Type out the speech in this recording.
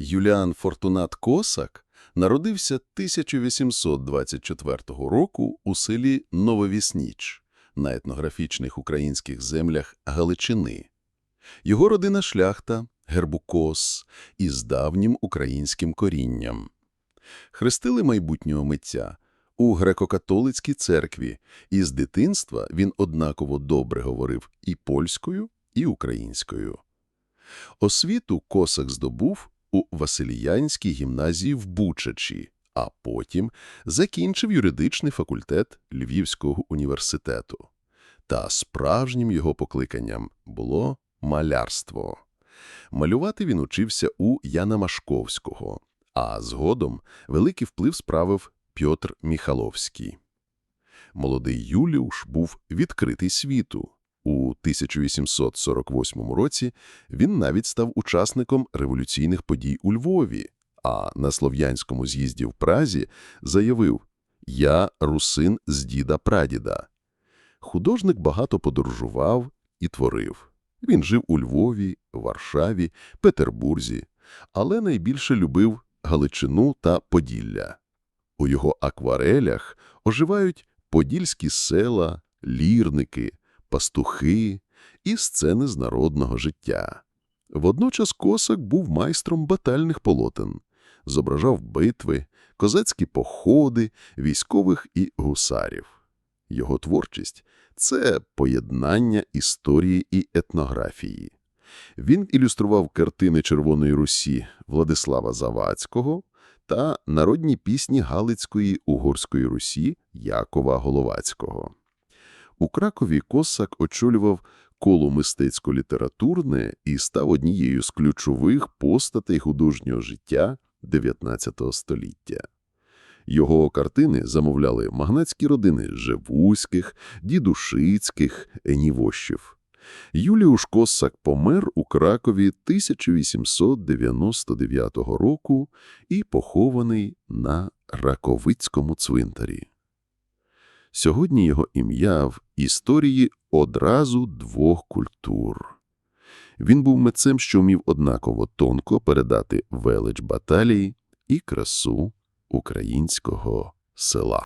Юліан Фортунат Косак народився 1824 року у селі Нововісніч на етнографічних українських землях Галичини. Його родина шляхта, гербукос із давнім українським корінням. Хрестили майбутнього митця у греко-католицькій церкві, і з дитинства він однаково добре говорив і польською, і українською. Освіту Косак здобув у Василіянській гімназії в Бучачі, а потім закінчив юридичний факультет Львівського університету. Та справжнім його покликанням було малярство. Малювати він учився у Яна Машковського, а згодом великий вплив справив Пьотр Міхаловський. Молодий Юліуш був відкритий світу. У 1848 році він навіть став учасником революційних подій у Львові, а на Слов'янському з'їзді в Празі заявив «Я русин з діда-прадіда». Художник багато подорожував і творив. Він жив у Львові, Варшаві, Петербурзі, але найбільше любив Галичину та Поділля. У його акварелях оживають подільські села, лірники, пастухи і сцени з народного життя. Водночас Косак був майстром батальних полотен, зображав битви, козацькі походи, військових і гусарів. Його творчість – це поєднання історії і етнографії. Він ілюстрував картини Червоної Русі Владислава Завадського та народні пісні Галицької Угорської Русі Якова Головацького. У Кракові Косак очолював коло мистецько-літературне і став однією з ключових постатей художнього життя XIX століття. Його картини замовляли магнатські родини Живуських, Дідушицьких, Енівощів. Юліуш Косак помер у Кракові 1899 року і похований на Раковицькому цвинтарі. Сьогодні його ім'я в історії одразу двох культур. Він був митцем, що вмів однаково тонко передати велич баталії і красу українського села.